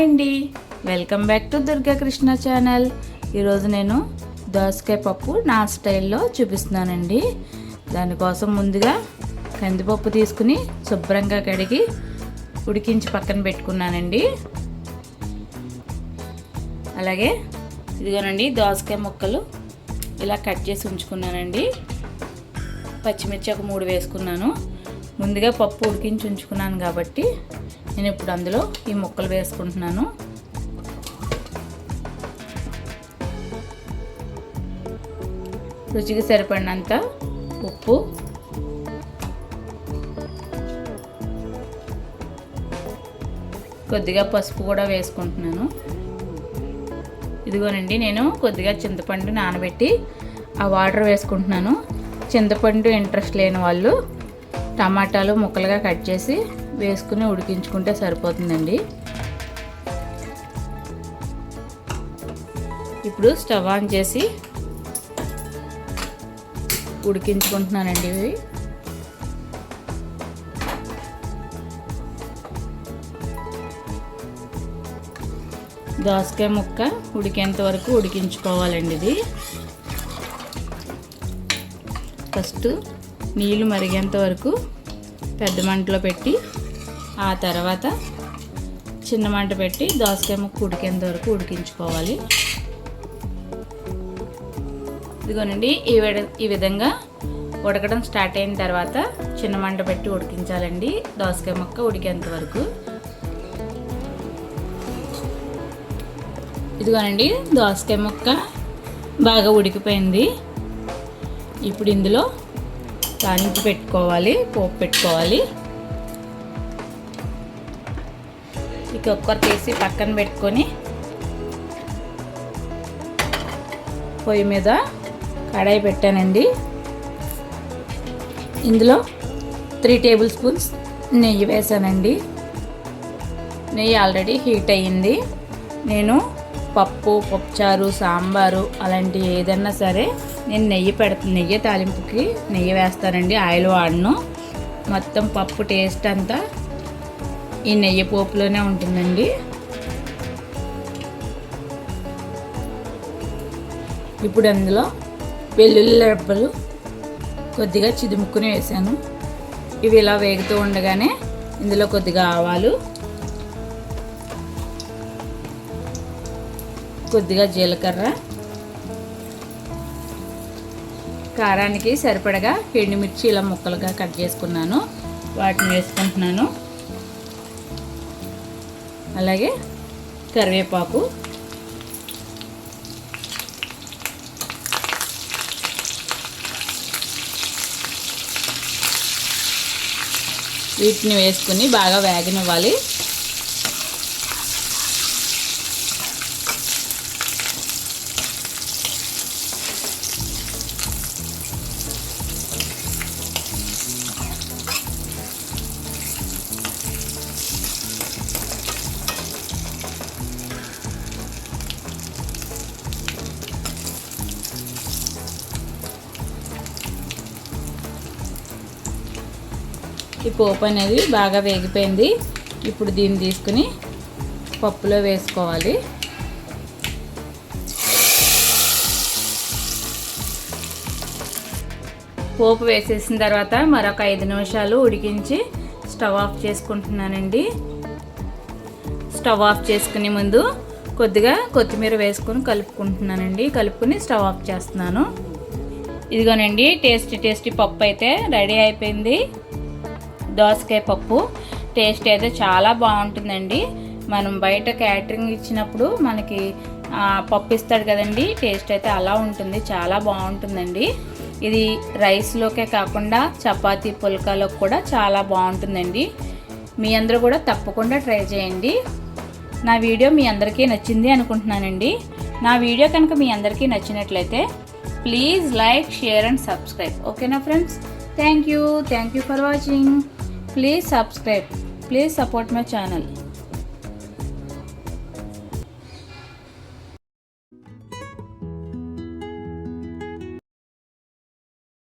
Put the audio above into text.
Hi అండి. Welcome back to Durga Krishna channel ఈరోజు నేను దోసకాయ పప్పు నా స్టైల్లో చూపిస్తున్నానండి. దానికోసం ముందుగా కందిపప్పు తీసుకుని శుభ్రంగా కడిగి ఉడికించి పక్కన పెట్టుకున్నానండి. అలాగే ఇదిగోనండి దోసకాయ ముక్కలు ఇలా కట్ చేసి ఉంచుకున్నానండి. పచ్చిమిర్చి ఒక మూడు వేసుకున్నాను. ముందుగా పప్పు ఉడికించి ఉంచుకున్నాను కాబట్టి నేను ఇప్పుడు అందులో ఈ ముక్కలు వేసుకుంటున్నాను. రుచికి సరిపడినంత ఉప్పు. కొద్దిగా పసుపు కూడా వేసుకుంటున్నాను. ఇదిగోనండి నేను కొద్దిగా చింతపండు నానబెట్టి ఆ వాటర్ వేసుకుంటున్నాను. చింతపండు ఇంట్రెస్ట్ లేని వాళ్ళు టమాటాలు ముక్కలుగా కట్ చేసి వేసుకుని ఉడికించుకుంటే సరిపోతుందండి. ఇప్పుడు స్టవ్ ఆన్ చేసి ఉడికించుకుంటున్నానండి ఇవి. దోసకాయ ముక్క ఉడికేంత వరకు ఉడికించుకోవాలండి ఇది. ఫస్ట్ నీళ్ళు మరిగేంత వరకు పెద్ద మంటలో పెట్టి ఆ తర్వాత చిన్న మంట పెట్టి దోసకాయ ముక్క ఉడికేంత వరకు ఉడికించుకోవాలి. ఇదిగోనండి ఈ ఈ విధంగా ఉడకడం స్టార్ట్ అయిన తర్వాత చిన్న మంట పెట్టి ఉడికించాలండి. దోసకాయ ముక్క ఉడికేంత వరకు. ఇదిగోనండి దోసకాయ ముక్క బాగా ఉడికిపోయింది. ఇప్పుడు ఇందులో తాలింపు పెట్టుకోవాలి పోపు పెట్టుకోవాలి. ఈ కుక్కర్ తీసి పక్కన పెట్టుకొని పొయ్యి మీద కడాయి పెట్టానండి. ఇందులో త్రీ టేబుల్ స్పూన్స్ నెయ్యి వేసానండి. నెయ్యి ఆల్రెడీ హీట్ అయ్యింది. నేను పప్పు పప్పుచారు సాంబారు అలాంటి ఏదన్నా సరే నేను నెయ్యి పెడతాను నెయ్యి తాలింపుకి నెయ్యి వేస్తానండి ఆయిల్ వాడను. మొత్తం పప్పు టేస్ట్ అంతా ఈ నెయ్యి పోపులోనే ఉంటుందండి. ఇప్పుడు అందులో వెల్లుల్లి రెప్పలు కొద్దిగా చిదుముక్కుని వేసాను. ఇవి ఇలా వేగుతూ ఉండగానే ఇందులో కొద్దిగా ఆవాలు కొద్దిగా జీలకర్ర కారానికి సరిపడగా ఎండుమిర్చి ఇలా ముక్కలుగా కట్ చేసుకున్నాను. వాటిని వేసుకుంటున్నాను. అలాగే కరివేపాకు. వీటిని వేసుకుని బాగా వేగనివ్వాలి. ఈ పోపు అనేది బాగా వేగిపోయింది. ఇప్పుడు దీన్ని తీసుకుని పప్పులో వేసుకోవాలి. పోపు వేసేసిన తర్వాత మరొక ఐదు నిమిషాలు ఉడికించి స్టవ్ ఆఫ్ చేసుకుంటున్నానండి. స్టవ్ ఆఫ్ చేసుకునే ముందు కొద్దిగా కొత్తిమీర వేసుకొని కలుపుకుంటున్నానండి. కలుపుకొని స్టవ్ ఆఫ్ చేస్తున్నాను. ఇదిగోనండి టేస్టీ టేస్టీ పప్పు అయితే రెడీ అయిపోయింది. దోసకాయ పప్పు. టేస్ట్ అయితే చాలా బాగుంటుందండి. మనం బయట క్యాటరింగ్ ఇచ్చినప్పుడు మనకి పప్పు ఇస్తాడు కదండి. టేస్ట్ అయితే అలా ఉంటుంది. చాలా బాగుంటుందండి. ఇది రైస్లోకే కాకుండా చపాతీ పుల్కాలోకి కూడా చాలా బాగుంటుందండి. మీ అందరూ కూడా తప్పకుండా ట్రై చేయండి. నా వీడియో మీ అందరికీ నచ్చింది అనుకుంటున్నానండి. నా వీడియో కనుక మీ అందరికీ నచ్చినట్లయితే please like share and subscribe. ఓకేనా friends? Thank you. Thank you for watching. Please subscribe please support my channel